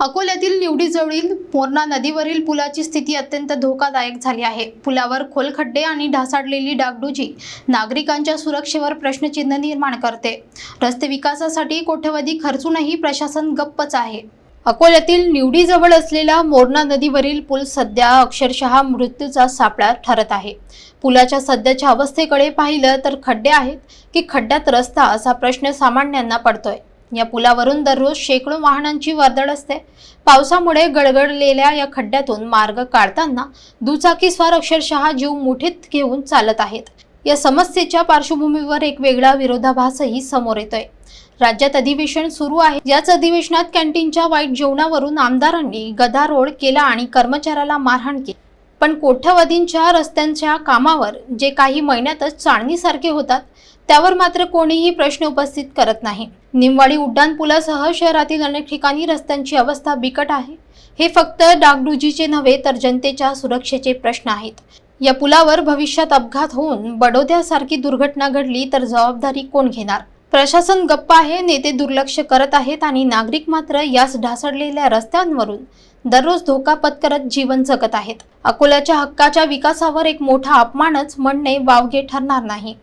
अकोल्यातील निवडीजवळील मोरणा नदीवरील पुलाची स्थिती अत्यंत धोकादायक झाली आहे. पुलावर खोल खड्डे आणि ढासाळलेली डागडुजी नागरिकांच्या सुरक्षेवर प्रश्नचिन्ह निर्माण करते. रस्ते विकासासाठी कोट्यवधी खर्चूनही प्रशासन गप्पच आहे. अकोल्यातील निवडीजवळ असलेला मोरणा नदीवरील पूल सध्या अक्षरशः मृत्यूचा सापळा ठरत आहे. पुलाच्या सध्याच्या अवस्थेकडे पाहिलं तर खड्डे आहेत की खड्ड्यात रस्ता असा प्रश्न सामान्यांना पडतोय. या पुलावरून दररोज शेकडो वाहनांची वर्दळ असते. पावसामुळे गडगडलेल्या या खड्ड्यातून मार्ग काढताना दुचाकीस्वार अक्षरशः जीव मुठीत घेऊन चालत आहेत. या समस्येच्या पार्श्वभूमीवर एक वेगळा विरोधाभासही समोर येतोय. राज्यात अधिवेशन सुरू आहे. याच अधिवेशनात कॅन्टीनच्या वाईट जेवणावरून आमदारांनी गदारोळ केला आणि कर्मचाऱ्याला मारहाण केली. पण कोठ्यवधींच्या रस्त्यांच्या कामावर जे काही महिन्यातच चाळणीसारखे होतात त्यावर मात्र कोणीही प्रश्न उपस्थित करत नाही. निमवाडी उड्डाण पुलासह शहरातील अनेक ठिकाणी रस्त्यांची अवस्था बिकट आहे. हे फक्त डागडुजीचे नव्हे तर जनतेच्या सुरक्षेचे प्रश्न आहेत. या पुलावर भविष्यात अपघात होऊन बडोद्यासारखी दुर्घटना घडली तर जबाबदारी कोण घेणार? प्रशासन गप्प आहे नेते दुर्लक्ष करत आहेत आणि नागरिक मात्र याच ढासळलेल्या रस्त्यांवरून दररोज धोका पत्करत जीवन जगत आहेत. अकोल्याच्या हक्काच्या विकासावर एक मोठा अपमानच म्हणणे वावगे ठरणार नाही.